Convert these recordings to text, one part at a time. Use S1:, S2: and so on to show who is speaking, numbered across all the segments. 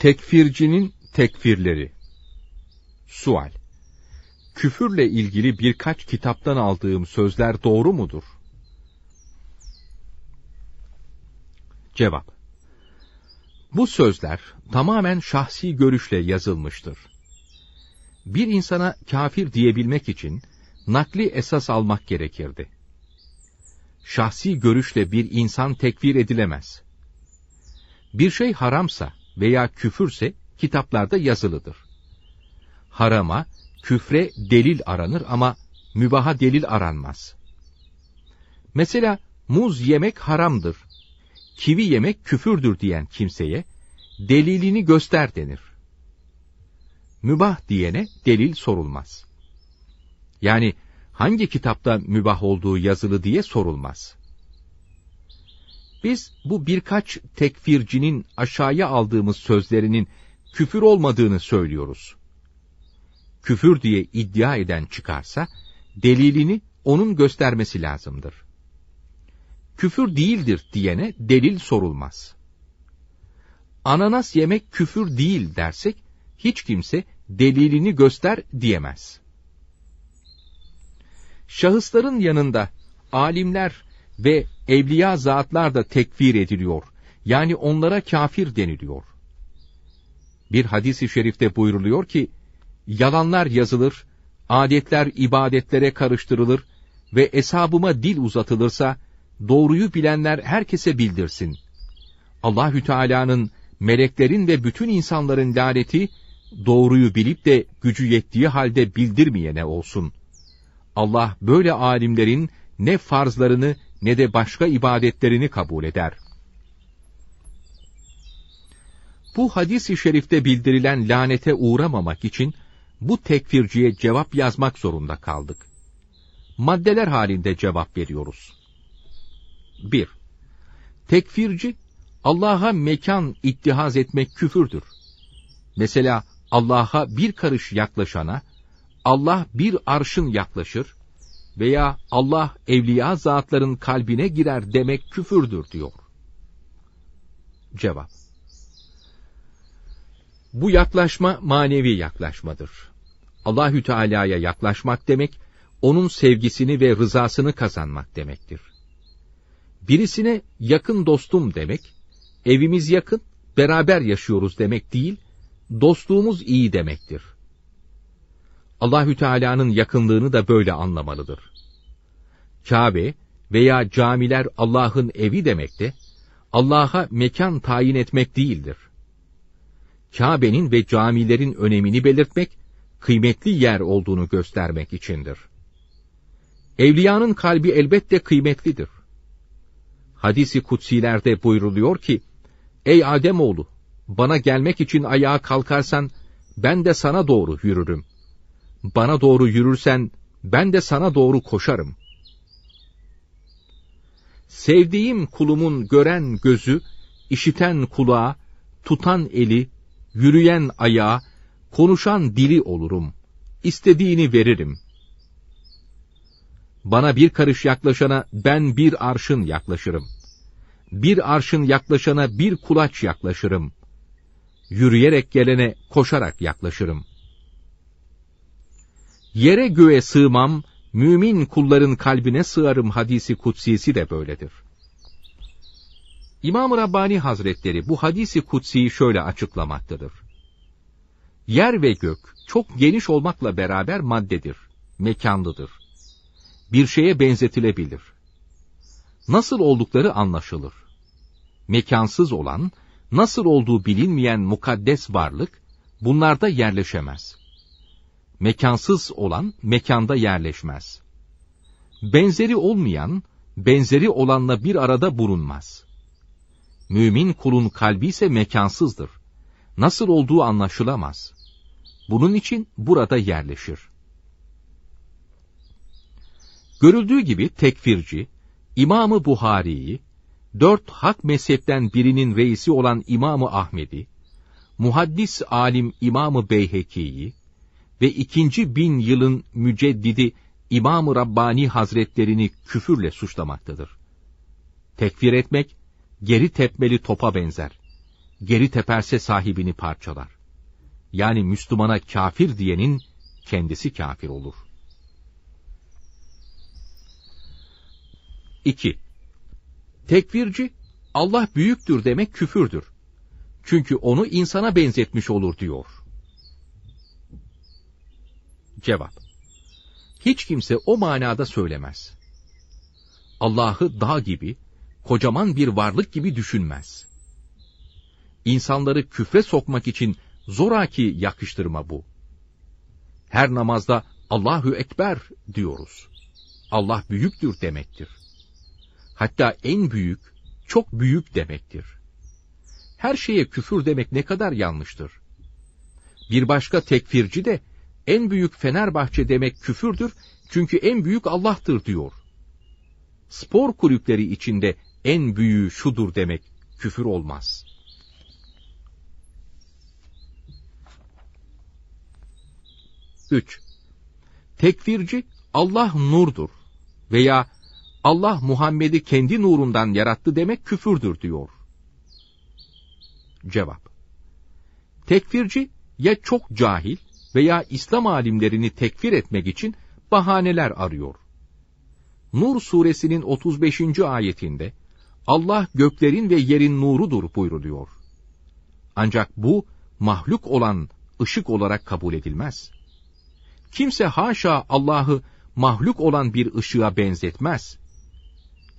S1: Tekfircinin tekfirleri. Sual. Küfürle ilgili birkaç kitaptan aldığım sözler doğru mudur? Cevap. Bu sözler tamamen şahsi görüşle yazılmıştır. Bir insana kafir diyebilmek için nakli esas almak gerekirdi. Şahsi görüşle bir insan tekfir edilemez. Bir şey haramsa veya küfürse kitaplarda yazılıdır. Harama, küfre delil aranır ama mübaha delil aranmaz. Mesela muz yemek haramdır, kivi yemek küfürdür diyen kimseye delilini göster denir. Mübah diyene delil sorulmaz. Yani hangi kitapta mübah olduğu yazılı diye sorulmaz. Biz bu birkaç tekfircinin aşağıya aldığımız sözlerinin küfür olmadığını söylüyoruz. Küfür diye iddia eden çıkarsa, delilini onun göstermesi lazımdır. Küfür değildir diyene delil sorulmaz. Ananas yemek küfür değil dersek, hiç kimse delilini göster diyemez. Şahısların yanında alimler ve evliya zatlar da tekfir ediliyor. Yani onlara kafir deniliyor. Bir hadisi şerifte buyruluyor ki, yalanlar yazılır, adetler ibadetlere karıştırılır ve eshabıma dil uzatılırsa, doğruyu bilenler herkese bildirsin. Allahü Teala'nın, meleklerin ve bütün insanların laneti, doğruyu bilip de gücü yettiği halde bildirmeyene olsun. Allah böyle alimlerin ne farzlarını ne de başka ibadetlerini kabul eder. Bu hadis-i şerifte bildirilen lanete uğramamak için bu tekfirciye cevap yazmak zorunda kaldık. Maddeler halinde cevap veriyoruz. 1. Tekfirci, Allah'a mekan ittihaz etmek küfürdür. Mesela Allah'a bir karış yaklaşana, Allah bir arşın yaklaşır, veya Allah evliya zatların kalbine girer demek küfürdür diyor. Cevap. Bu yaklaşma manevi yaklaşmadır. Allahü Teala'ya yaklaşmak demek, onun sevgisini ve rızasını kazanmak demektir. Birisine yakın dostum demek, evimiz yakın, beraber yaşıyoruz demek değil, dostluğumuz iyi demektir. Allahü Teala'nın yakınlığını da böyle anlamalıdır. Kabe veya camiler Allah'ın evi demekte, Allah'a mekan tayin etmek değildir. Kabe'nin ve camilerin önemini belirtmek, kıymetli yer olduğunu göstermek içindir. Evliyanın kalbi elbette kıymetlidir. Hadisi kutsilerde buyruluyor ki, Ey Ademoğlu, bana gelmek için ayağa kalkarsan, ben de sana doğru yürürüm. Bana doğru yürürsen, ben de sana doğru koşarım. Sevdiğim kulumun gören gözü, işiten kulağı, tutan eli, yürüyen ayağı, konuşan dili olurum. İstediğini veririm. Bana bir karış yaklaşana ben bir arşın yaklaşırım. Bir arşın yaklaşana bir kulaç yaklaşırım. Yürüyerek gelene koşarak yaklaşırım. Yere göğe sığmam, mümin kulların kalbine sığarım hadisi kutsisi de böyledir. İmam-ı Rabbani Hazretleri bu hadisi kutsiyi şöyle açıklamaktadır. Yer ve gök çok geniş olmakla beraber maddedir, mekanlıdır. Bir şeye benzetilebilir. Nasıl oldukları anlaşılır. Mekansız olan, nasıl olduğu bilinmeyen mukaddes varlık, bunlarda yerleşemez mekansız olan mekanda yerleşmez. Benzeri olmayan, benzeri olanla bir arada bulunmaz. Mümin kulun kalbi ise mekansızdır. Nasıl olduğu anlaşılamaz. Bunun için burada yerleşir. Görüldüğü gibi tekfirci, İmamı Buhari'yi, dört hak mezhepten birinin reisi olan İmamı Ahmed'i, muhaddis alim İmamı Beyheki'yi, ve ikinci bin yılın müceddidi İmam-ı Rabbani Hazretlerini küfürle suçlamaktadır. Tekfir etmek, geri tepmeli topa benzer. geri teperse sahibini parçalar. Yani Müslümana kafir diyenin kendisi kafir olur. 2. Tekvirci, Allah büyüktür demek küfürdür. Çünkü onu insana benzetmiş olur diyor. Cevap. Hiç kimse o manada söylemez. Allah'ı dağ gibi, kocaman bir varlık gibi düşünmez. İnsanları küfre sokmak için zoraki yakıştırma bu. Her namazda Allahu Ekber diyoruz. Allah büyüktür demektir. Hatta en büyük, çok büyük demektir. Her şeye küfür demek ne kadar yanlıştır. Bir başka tekfirci de en büyük Fenerbahçe demek küfürdür çünkü en büyük Allah'tır diyor. Spor kulüpleri içinde en büyüğü şudur demek küfür olmaz. Üç. Tekfirci Allah nurdur veya Allah Muhammed'i kendi nurundan yarattı demek küfürdür diyor. Cevap. Tekfirci ya çok cahil veya İslam alimlerini tekfir etmek için bahaneler arıyor. Nur suresinin 35. ayetinde Allah göklerin ve yerin nurudur buyruluyor. Ancak bu mahluk olan ışık olarak kabul edilmez. Kimse haşa Allah'ı mahluk olan bir ışığa benzetmez.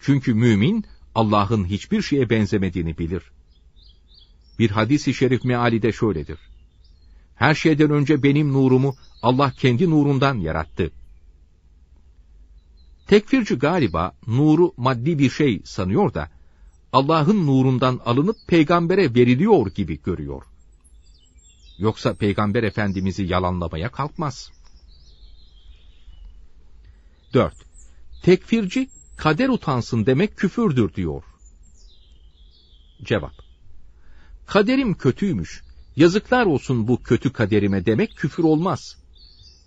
S1: Çünkü mümin Allah'ın hiçbir şeye benzemediğini bilir. Bir hadisi şerif meali de şöyledir. Her şeyden önce benim nurumu Allah kendi nurundan yarattı. Tekfirci galiba nuru maddi bir şey sanıyor da Allah'ın nurundan alınıp peygambere veriliyor gibi görüyor. Yoksa peygamber efendimizi yalanlamaya kalkmaz. 4. Tekfirci kader utansın demek küfürdür diyor. Cevap. Kaderim kötüymüş. Yazıklar olsun bu kötü kaderime demek küfür olmaz.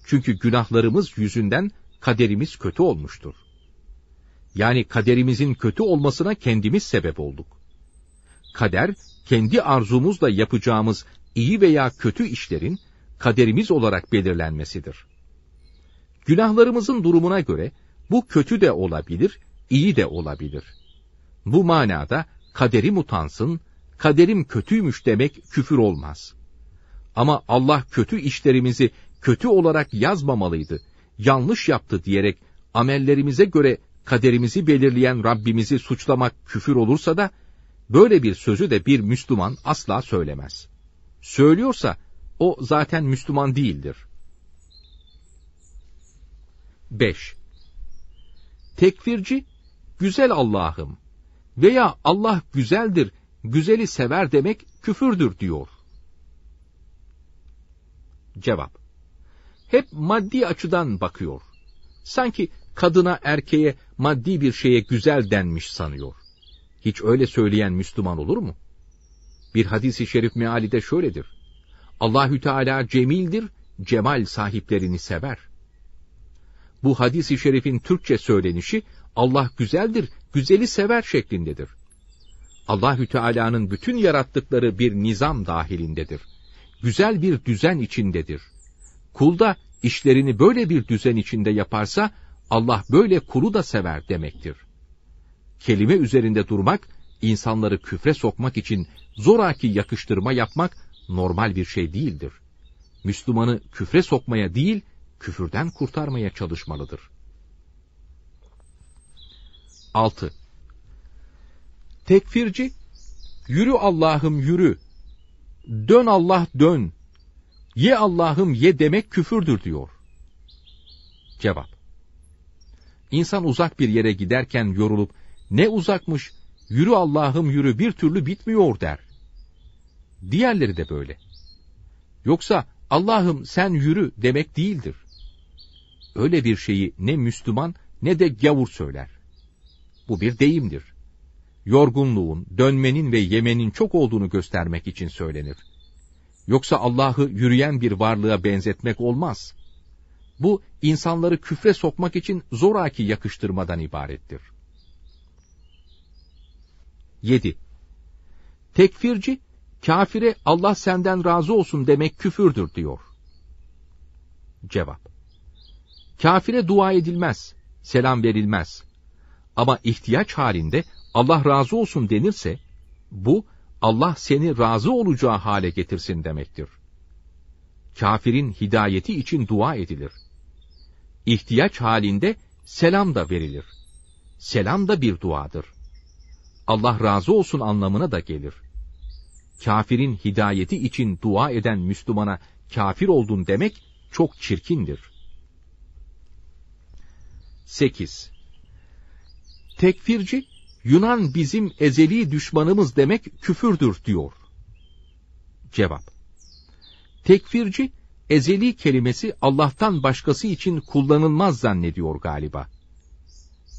S1: Çünkü günahlarımız yüzünden kaderimiz kötü olmuştur. Yani kaderimizin kötü olmasına kendimiz sebep olduk. Kader, kendi arzumuzla yapacağımız iyi veya kötü işlerin kaderimiz olarak belirlenmesidir. Günahlarımızın durumuna göre bu kötü de olabilir, iyi de olabilir. Bu manada kaderim utansın, kaderim kötüymüş demek küfür olmaz. Ama Allah kötü işlerimizi kötü olarak yazmamalıydı, yanlış yaptı diyerek amellerimize göre kaderimizi belirleyen Rabbimizi suçlamak küfür olursa da, böyle bir sözü de bir Müslüman asla söylemez. Söylüyorsa, o zaten Müslüman değildir. 5. Tekfirci, güzel Allah'ım veya Allah güzeldir, güzeli sever demek küfürdür diyor. Cevap. Hep maddi açıdan bakıyor. Sanki kadına erkeğe maddi bir şeye güzel denmiş sanıyor. Hiç öyle söyleyen Müslüman olur mu? Bir hadisi şerif meali de şöyledir. Allahü Teala cemildir, cemal sahiplerini sever. Bu hadisi şerifin Türkçe söylenişi Allah güzeldir, güzeli sever şeklindedir. Allahü Teala'nın bütün yarattıkları bir nizam dahilindedir. Güzel bir düzen içindedir. Kul da işlerini böyle bir düzen içinde yaparsa Allah böyle kulu da sever demektir. Kelime üzerinde durmak, insanları küfre sokmak için zoraki yakıştırma yapmak normal bir şey değildir. Müslümanı küfre sokmaya değil, küfürden kurtarmaya çalışmalıdır. 6. Tekfirci, yürü Allah'ım yürü, dön Allah dön, ye Allah'ım ye demek küfürdür diyor. Cevap. İnsan uzak bir yere giderken yorulup, ne uzakmış, yürü Allah'ım yürü bir türlü bitmiyor der. Diğerleri de böyle. Yoksa Allah'ım sen yürü demek değildir. Öyle bir şeyi ne Müslüman ne de gavur söyler. Bu bir deyimdir. Yorgunluğun, dönmenin ve yemenin çok olduğunu göstermek için söylenir. Yoksa Allah'ı yürüyen bir varlığa benzetmek olmaz. Bu insanları küfre sokmak için zoraki yakıştırmadan ibarettir. 7. Tekfirci kafire Allah senden razı olsun demek küfürdür diyor. Cevap. Kafire dua edilmez, selam verilmez. Ama ihtiyaç halinde Allah razı olsun denirse, bu Allah seni razı olacağı hale getirsin demektir. Kafirin hidayeti için dua edilir. İhtiyaç halinde selam da verilir. Selam da bir duadır. Allah razı olsun anlamına da gelir. Kafirin hidayeti için dua eden Müslümana kafir oldun demek çok çirkindir. 8. Tekfirci, Yunan bizim ezeli düşmanımız demek küfürdür diyor. Cevap. Tekfirci, ezeli kelimesi Allah'tan başkası için kullanılmaz zannediyor galiba.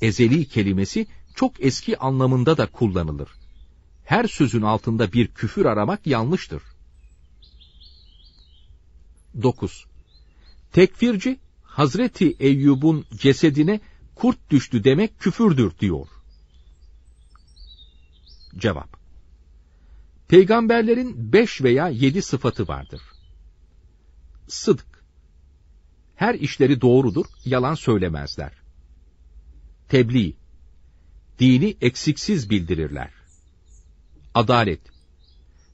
S1: Ezeli kelimesi çok eski anlamında da kullanılır. Her sözün altında bir küfür aramak yanlıştır. 9. Tekfirci, Hazreti Eyyub'un cesedine kurt düştü demek küfürdür diyor. Cevap. Peygamberlerin beş veya yedi sıfatı vardır. Sıdk. Her işleri doğrudur, yalan söylemezler. Tebliğ. Dini eksiksiz bildirirler. Adalet.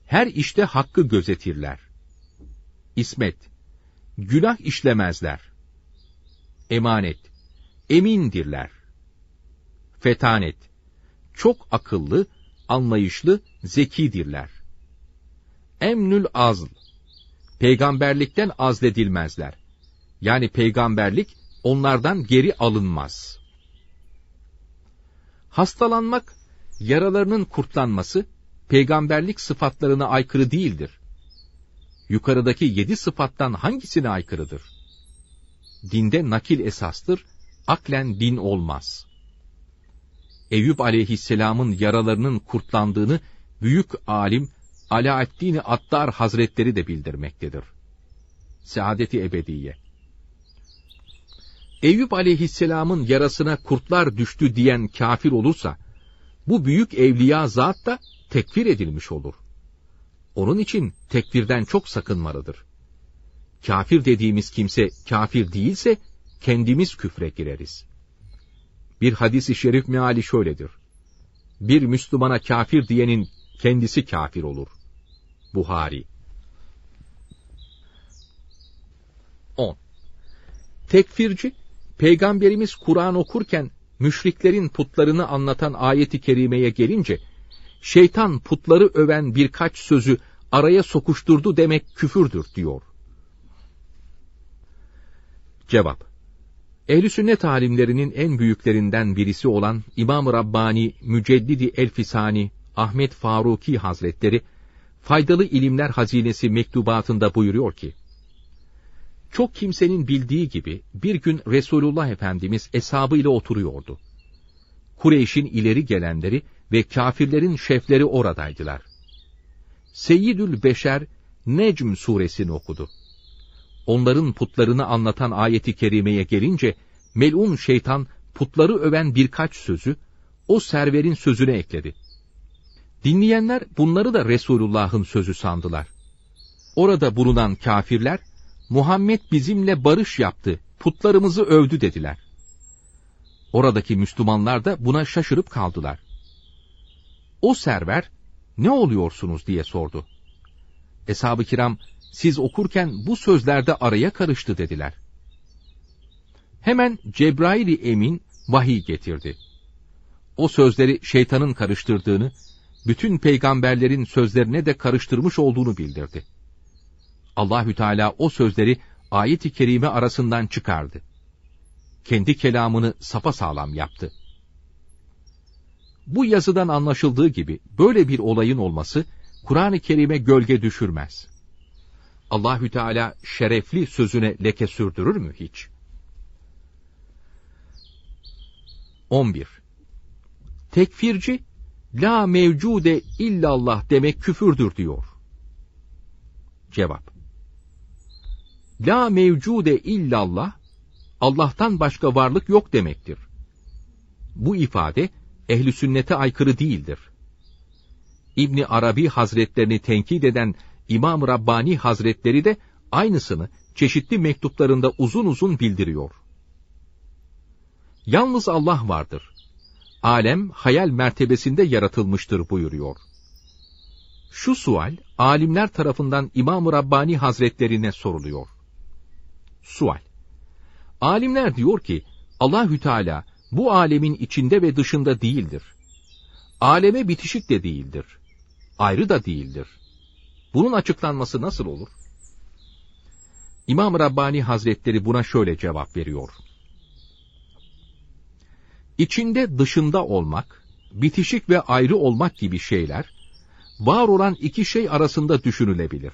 S1: Her işte hakkı gözetirler. İsmet. Günah işlemezler. Emanet. Emindirler. Fetanet. Çok akıllı, anlayışlı, zekidirler. Emnül azl. Peygamberlikten azledilmezler. Yani peygamberlik onlardan geri alınmaz. Hastalanmak, yaralarının kurtlanması, peygamberlik sıfatlarına aykırı değildir. Yukarıdaki yedi sıfattan hangisine aykırıdır? Dinde nakil esastır, aklen din olmaz. Eyüp aleyhisselamın yaralarının kurtlandığını büyük alim Alaaddin Attar Hazretleri de bildirmektedir. Saadeti ebediye. Eyüp aleyhisselamın yarasına kurtlar düştü diyen kafir olursa, bu büyük evliya zat da tekfir edilmiş olur. Onun için tekfirden çok sakınmalıdır. Kafir dediğimiz kimse kafir değilse, kendimiz küfre gireriz. Bir hadisi şerif meali şöyledir. Bir Müslümana kafir diyenin kendisi kafir olur. Buhari 10. Tekfirci, Peygamberimiz Kur'an okurken müşriklerin putlarını anlatan ayeti kerimeye gelince, şeytan putları öven birkaç sözü araya sokuşturdu demek küfürdür diyor. Cevap Ehl-i sünnet alimlerinin en büyüklerinden birisi olan İmam-ı Rabbani Müceddidi Elfisani Ahmet Faruki Hazretleri, Faydalı İlimler Hazinesi mektubatında buyuruyor ki, Çok kimsenin bildiği gibi bir gün Resulullah Efendimiz eshabıyla oturuyordu. Kureyş'in ileri gelenleri ve kafirlerin şefleri oradaydılar. Seyyidül Beşer Necm suresini okudu onların putlarını anlatan ayeti kerimeye gelince, melun şeytan putları öven birkaç sözü, o serverin sözüne ekledi. Dinleyenler bunları da Resulullah'ın sözü sandılar. Orada bulunan kafirler, Muhammed bizimle barış yaptı, putlarımızı övdü dediler. Oradaki Müslümanlar da buna şaşırıp kaldılar. O server, ne oluyorsunuz diye sordu. Eshab-ı kiram, siz okurken bu sözlerde araya karıştı dediler. Hemen Cebrail-i Emin vahiy getirdi. O sözleri şeytanın karıştırdığını, bütün peygamberlerin sözlerine de karıştırmış olduğunu bildirdi. Allahü Teala o sözleri ayet-i kerime arasından çıkardı. Kendi kelamını sapasağlam yaptı. Bu yazıdan anlaşıldığı gibi böyle bir olayın olması Kur'an-ı Kerim'e gölge düşürmez. Allahü Teala şerefli sözüne leke sürdürür mü hiç? 11. Tekfirci, la mevcude illallah demek küfürdür diyor. Cevap. La mevcude illallah, Allah'tan başka varlık yok demektir. Bu ifade, ehli sünnete aykırı değildir. İbni Arabi Hazretlerini tenkit eden İmam Rabbani Hazretleri de aynısını çeşitli mektuplarında uzun uzun bildiriyor. Yalnız Allah vardır. Alem hayal mertebesinde yaratılmıştır buyuruyor. Şu sual alimler tarafından İmam-ı Rabbani Hazretlerine soruluyor. Sual. Alimler diyor ki Allahü Teala bu alemin içinde ve dışında değildir. Aleme bitişik de değildir. Ayrı da değildir. Bunun açıklanması nasıl olur? İmam Rabbani Hazretleri buna şöyle cevap veriyor. İçinde dışında olmak, bitişik ve ayrı olmak gibi şeyler, var olan iki şey arasında düşünülebilir.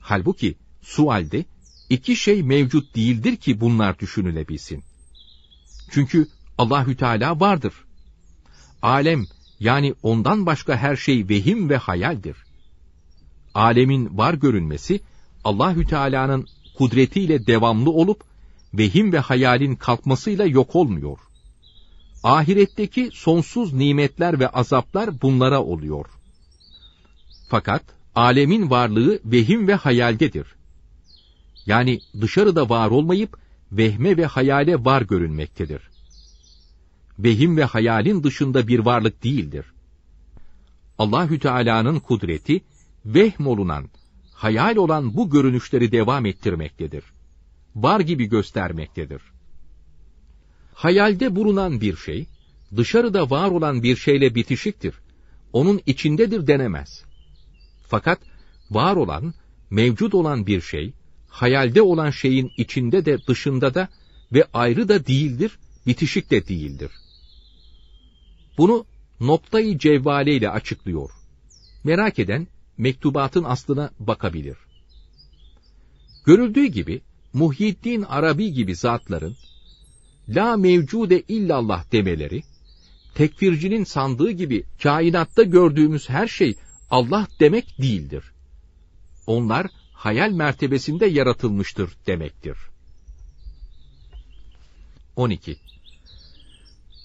S1: Halbuki sualde iki şey mevcut değildir ki bunlar düşünülebilsin. Çünkü Allahü Teala vardır. Alem yani ondan başka her şey vehim ve hayaldir. Alemin var görünmesi Allahü Teala'nın kudretiyle devamlı olup vehim ve hayalin kalkmasıyla yok olmuyor. Ahiretteki sonsuz nimetler ve azaplar bunlara oluyor. Fakat alemin varlığı vehim ve hayaldedir. Yani dışarıda var olmayıp vehme ve hayale var görünmektedir. Vehim ve hayalin dışında bir varlık değildir. Allahü Teala'nın kudreti vehm olunan, hayal olan bu görünüşleri devam ettirmektedir. Var gibi göstermektedir. Hayalde bulunan bir şey, dışarıda var olan bir şeyle bitişiktir. Onun içindedir denemez. Fakat var olan, mevcut olan bir şey, hayalde olan şeyin içinde de dışında da ve ayrı da değildir, bitişik de değildir. Bunu noktayı cevvale ile açıklıyor. Merak eden mektubatın aslına bakabilir. Görüldüğü gibi Muhyiddin Arabi gibi zatların la mevcude illallah demeleri, tekfircinin sandığı gibi kainatta gördüğümüz her şey Allah demek değildir. Onlar hayal mertebesinde yaratılmıştır demektir. 12.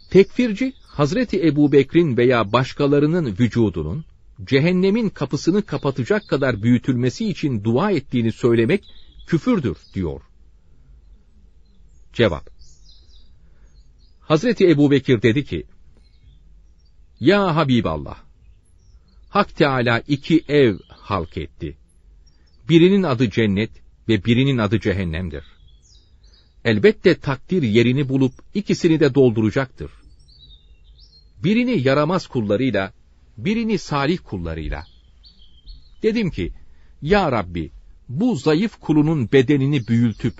S1: Tekfirci, Hazreti Ebu Bekir'in veya başkalarının vücudunun, cehennemin kapısını kapatacak kadar büyütülmesi için dua ettiğini söylemek küfürdür diyor. Cevap Hazreti Ebu Bekir dedi ki, Ya Habiballah, Hak Teala iki ev halk etti. Birinin adı cennet ve birinin adı cehennemdir. Elbette takdir yerini bulup ikisini de dolduracaktır. Birini yaramaz kullarıyla, birini salih kullarıyla. Dedim ki, Ya Rabbi, bu zayıf kulunun bedenini büyültüp,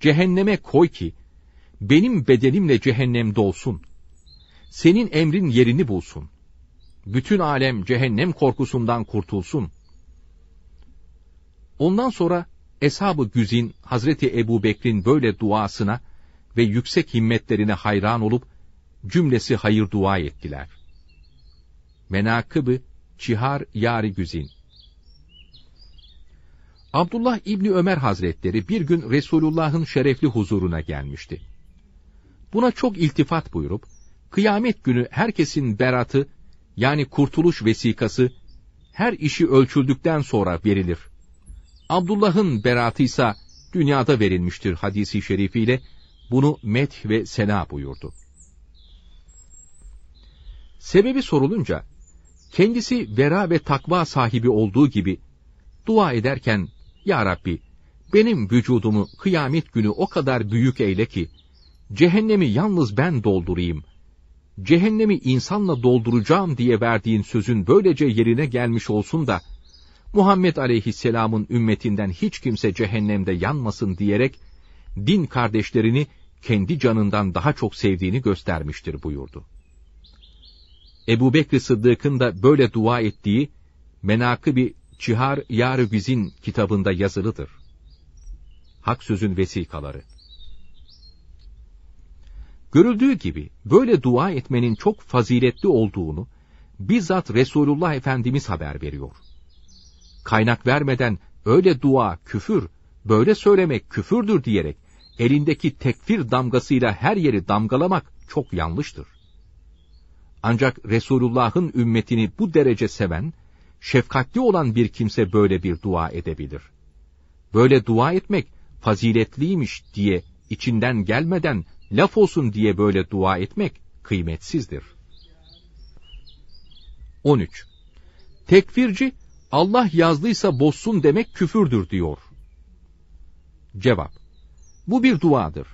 S1: cehenneme koy ki, benim bedenimle cehennem dolsun. Senin emrin yerini bulsun. Bütün alem cehennem korkusundan kurtulsun. Ondan sonra Eshab-ı Güzin Hazreti Ebu Bekir'in böyle duasına ve yüksek himmetlerine hayran olup cümlesi hayır dua ettiler. Menakıbı Çihar Yari Güzin Abdullah İbni Ömer Hazretleri bir gün Resulullah'ın şerefli huzuruna gelmişti. Buna çok iltifat buyurup, kıyamet günü herkesin beratı, yani kurtuluş vesikası, her işi ölçüldükten sonra verilir. Abdullah'ın beratı ise dünyada verilmiştir hadisi şerifiyle, bunu met ve sena buyurdu. Sebebi sorulunca, kendisi vera ve takva sahibi olduğu gibi, dua ederken, Ya Rabbi, benim vücudumu kıyamet günü o kadar büyük eyle ki, cehennemi yalnız ben doldurayım, cehennemi insanla dolduracağım diye verdiğin sözün böylece yerine gelmiş olsun da, Muhammed aleyhisselamın ümmetinden hiç kimse cehennemde yanmasın diyerek, din kardeşlerini kendi canından daha çok sevdiğini göstermiştir buyurdu. Ebu Bekri Sıddık'ın da böyle dua ettiği, Menakıbi Çihar Yar Güzin kitabında yazılıdır. Hak sözün vesikaları. Görüldüğü gibi böyle dua etmenin çok faziletli olduğunu bizzat Resulullah Efendimiz haber veriyor. Kaynak vermeden öyle dua küfür, böyle söylemek küfürdür diyerek elindeki tekfir damgasıyla her yeri damgalamak çok yanlıştır. Ancak Resulullah'ın ümmetini bu derece seven, şefkatli olan bir kimse böyle bir dua edebilir. Böyle dua etmek faziletliymiş diye içinden gelmeden laf olsun diye böyle dua etmek kıymetsizdir. 13. Tekfirci, Allah yazdıysa bozsun demek küfürdür diyor. Cevap. Bu bir duadır.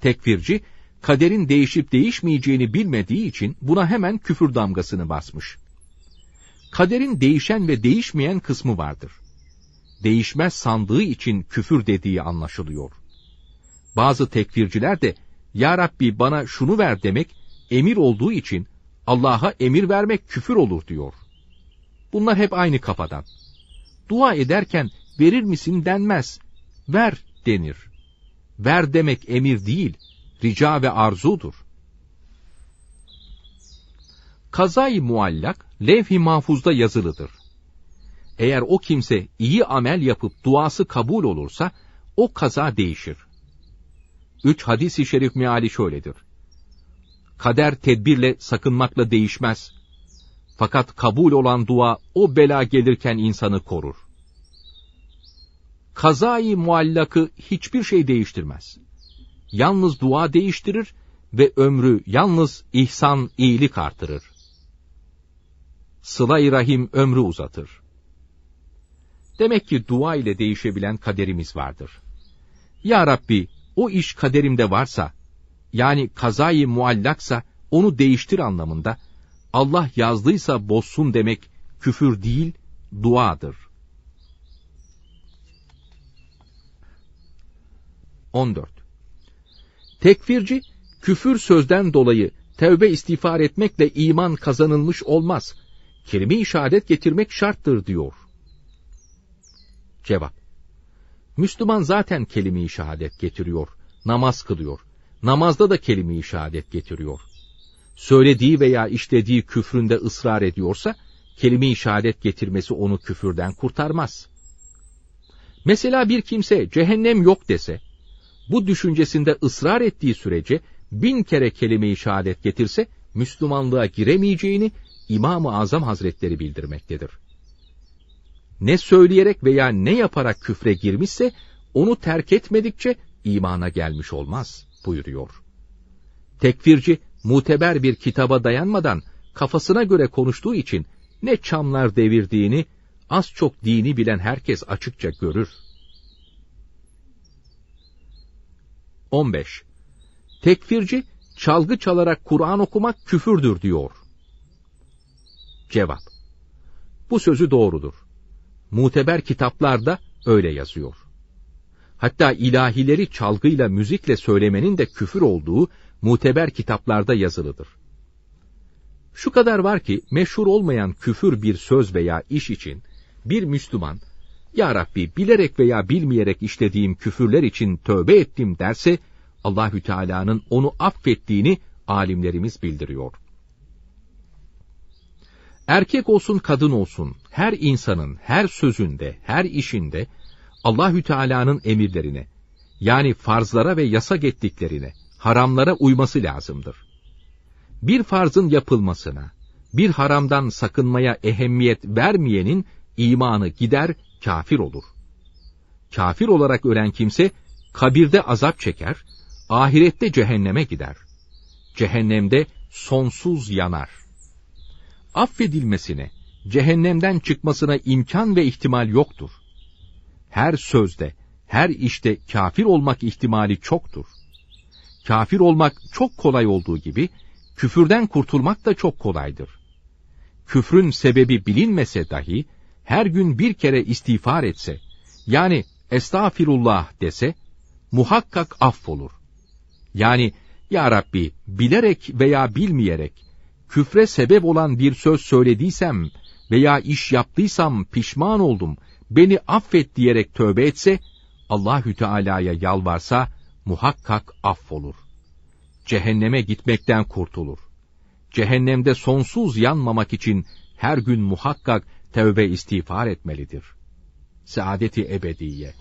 S1: Tekfirci, kaderin değişip değişmeyeceğini bilmediği için buna hemen küfür damgasını basmış. Kaderin değişen ve değişmeyen kısmı vardır. Değişmez sandığı için küfür dediği anlaşılıyor. Bazı tekfirciler de, Ya Rabbi bana şunu ver demek, emir olduğu için Allah'a emir vermek küfür olur diyor. Bunlar hep aynı kafadan. Dua ederken verir misin denmez, ver denir. Ver demek emir değil, rica ve arzudur. Kazayı muallak, levh-i mahfuzda yazılıdır. Eğer o kimse iyi amel yapıp duası kabul olursa, o kaza değişir. Üç hadis-i şerif meali şöyledir. Kader tedbirle sakınmakla değişmez. Fakat kabul olan dua o bela gelirken insanı korur. Kazayı muallakı hiçbir şey değiştirmez. Yalnız dua değiştirir ve ömrü yalnız ihsan, iyilik artırır. Sıla-i Rahim ömrü uzatır. Demek ki dua ile değişebilen kaderimiz vardır. Ya Rabbi, o iş kaderimde varsa, yani kazayı muallaksa onu değiştir anlamında, Allah yazdıysa bozsun demek küfür değil, duadır. 14. Tekfirci, küfür sözden dolayı tevbe istiğfar etmekle iman kazanılmış olmaz. Kelime-i şehadet getirmek şarttır diyor. Cevap. Müslüman zaten kelime-i şehadet getiriyor, namaz kılıyor. Namazda da kelime-i şehadet getiriyor. Söylediği veya işlediği küfründe ısrar ediyorsa, kelime-i şehadet getirmesi onu küfürden kurtarmaz. Mesela bir kimse cehennem yok dese, bu düşüncesinde ısrar ettiği sürece bin kere kelime-i şehadet getirse, Müslümanlığa giremeyeceğini İmam-ı Azam Hazretleri bildirmektedir. Ne söyleyerek veya ne yaparak küfre girmişse, onu terk etmedikçe imana gelmiş olmaz buyuruyor. Tekfirci, muteber bir kitaba dayanmadan kafasına göre konuştuğu için ne çamlar devirdiğini az çok dini bilen herkes açıkça görür. 15. Tekfirci, çalgı çalarak Kur'an okumak küfürdür diyor. Cevap. Bu sözü doğrudur. Muteber kitaplarda öyle yazıyor. Hatta ilahileri çalgıyla, müzikle söylemenin de küfür olduğu muteber kitaplarda yazılıdır. Şu kadar var ki meşhur olmayan küfür bir söz veya iş için bir Müslüman ya Rabbi bilerek veya bilmeyerek işlediğim küfürler için tövbe ettim derse Allahü Teala'nın onu affettiğini alimlerimiz bildiriyor. Erkek olsun kadın olsun her insanın her sözünde, her işinde Allahü Teala'nın emirlerine yani farzlara ve yasak ettiklerine, haramlara uyması lazımdır. Bir farzın yapılmasına, bir haramdan sakınmaya ehemmiyet vermeyenin imanı gider, kafir olur. Kafir olarak ölen kimse kabirde azap çeker, ahirette cehenneme gider. Cehennemde sonsuz yanar. Affedilmesine, cehennemden çıkmasına imkan ve ihtimal yoktur. Her sözde, her işte kafir olmak ihtimali çoktur. Kafir olmak çok kolay olduğu gibi, küfürden kurtulmak da çok kolaydır. Küfrün sebebi bilinmese dahi, her gün bir kere istiğfar etse, yani estağfirullah dese, muhakkak affolur. Yani, Ya Rabbi, bilerek veya bilmeyerek, küfre sebep olan bir söz söylediysem veya iş yaptıysam pişman oldum, beni affet diyerek tövbe etse, Allahü Teala'ya yalvarsa muhakkak affolur. Cehenneme gitmekten kurtulur. Cehennemde sonsuz yanmamak için her gün muhakkak tövbe istiğfar etmelidir. Saadeti ebediye.